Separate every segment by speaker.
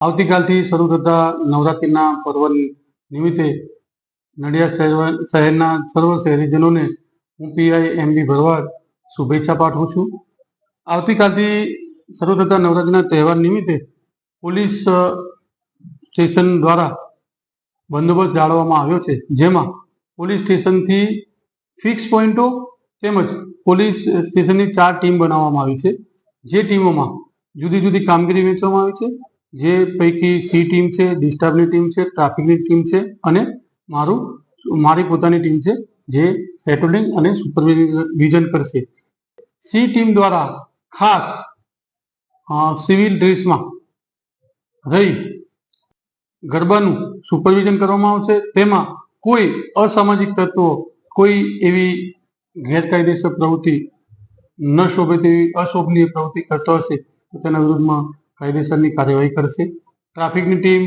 Speaker 1: આવતીકાલથી શરૂ થતા નવરાત્રિના પર્વ નિમિત્તે નડિયાદ શહેર શહેરના સર્વ શહેરીજનોને હું પીઆઈ એમ બી ભરવાડ શુભેચ્છા પાઠવું છું. આવતીકાલથી શરૂ થતા નવરાત્રિના તહેવાર નિમિત્તે પોલીસ સ્ટેશન દ્વારા બંદોબસ્ત જાળવવામાં આવ્યો છે. જેમાં પોલીસ સ્ટેશનથી ફિક્સ પોઈન્ટો તેમજ પોલીસ સ્ટેશનની ચાર ટીમ બનાવવામાં આવી છે. જે ટીમોમાં જુદી જુદી કામગીરી વહેંચવામાં આવી છે. જે પૈકી સી ટીમ છે, ડિસ્ટર્બની ટીમ છે, ટ્રાફિકની ટીમ છે અને મારું, મારી પોતાની ટીમ છે જે પેટ્રોલિંગ અને સુપરવિઝન કરશે. સી ટીમ દ્વારા ખાસ સિવિલ ડ્રેસમાં રહી ગરબાનું સુપરવિઝન કરવામાં આવશે. તેમાં કોઈ અસામાજિક તત્વો, કોઈ એવી ગેરકાયદેસર પ્રવૃત્તિ ન શોભે તેવી અશોભનીય પ્રવૃત્તિ કરતો હશે તેના વિરુદ્ધમાં કાયદેસરની કાર્યવાહી કરશે. ટ્રાફિકની ટીમ,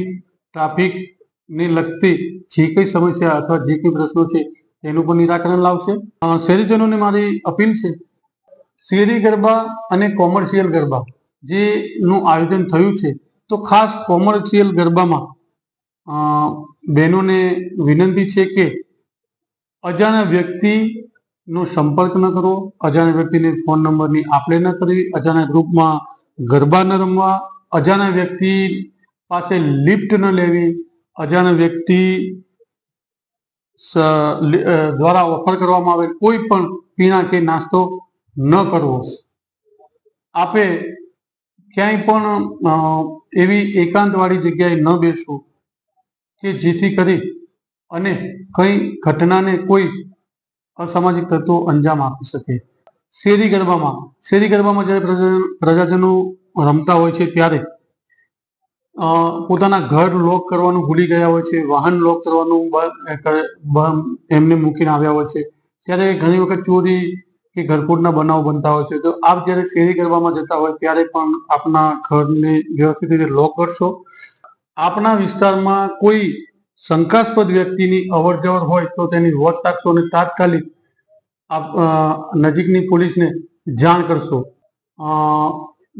Speaker 1: ટ્રાફિકને લગતી જે કંઈ સમસ્યા અથવા જે કંઈ પ્રશ્નો છે, તેનું પણ નિરાકરણ લાવશે. શહેરીજનોને મારી અપીલ છે, શેરી ગરબા અને કોમર્શિયલ ગરબા જેનું આયોજન થયું છે, તો ખાસ કોમર્શિયલ ગરબામાં બહેનોને વિનંતી છે કે અજાણ્યા વ્યક્તિનો સંપર્ક ન કરવો અજાણ્યા વ્યક્તિને ફોન નંબરની આપલે ન કરવી, અજાણ્યા ગ્રુપમાં ગરબા ન રમવા અજાણ્યા વ્યક્તિ પાસે લિફ્ટ ન લેવી, અજાણા વ્યક્તિ દ્વારા ઓફર કરવામાં આવે, કોઈ પણ પીણા કે નાસ્તો ન કરવો. આપે ક્યાંય પણ એવી એકાંતવાળી જગ્યાએ ન બેસવું કે જેથી કરી અને કઈ ઘટનાને કોઈ અસામાજિક તત્વો અંજામ આપી શકે. શેરી ગરબામાં શેરી ગરબામાં જ્યારે પ્રજા- પ્રજાજનો રમતા હોય છે ત્યારે પોતાના ઘર લોક કરવાનું ભૂલી ગયા હોય છે, વાહન લોક કરવાનું એમને મૂકીને આવ્યા હોય છે. ત્યારે ઘણી વખત ચોરી કે ઘરફોડના બનાવ બનતા હોય છે. તો આપ જ્યારે શેરી ગરબામાં જતા હોય ત્યારે પણ આપના ઘરને વ્યવસ્થિત રીતે લોક કરશો. આપના વિસ્તારમાં કોઈ શંકાસ્પદ વ્યક્તિની અવર જવર હોય તો તેની વોચ રાખશો અને તાત્કાલિક આપ નજીકની પોલીસને જાણ કરશો.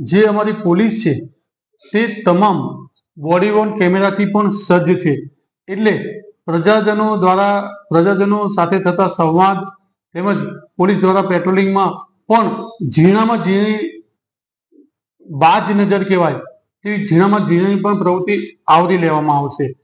Speaker 1: જે અમારી પોલીસ છે, તે તમામ બોડી વોર્ન કેમેરાથી પણ સજ્જ છે. એટલે પ્રજાજનો દ્વારા, પ્રજાજનો સાથે થતા સંવાદ તેમજ પોલીસ દ્વારા પેટ્રોલિંગમાં પણ ઝીણામાં ઝીણી બાજ નજર કહેવાય, તેવી ઝીણામાં ઝીણી પણ પ્રવૃત્તિ આવરી લેવામાં આવશે.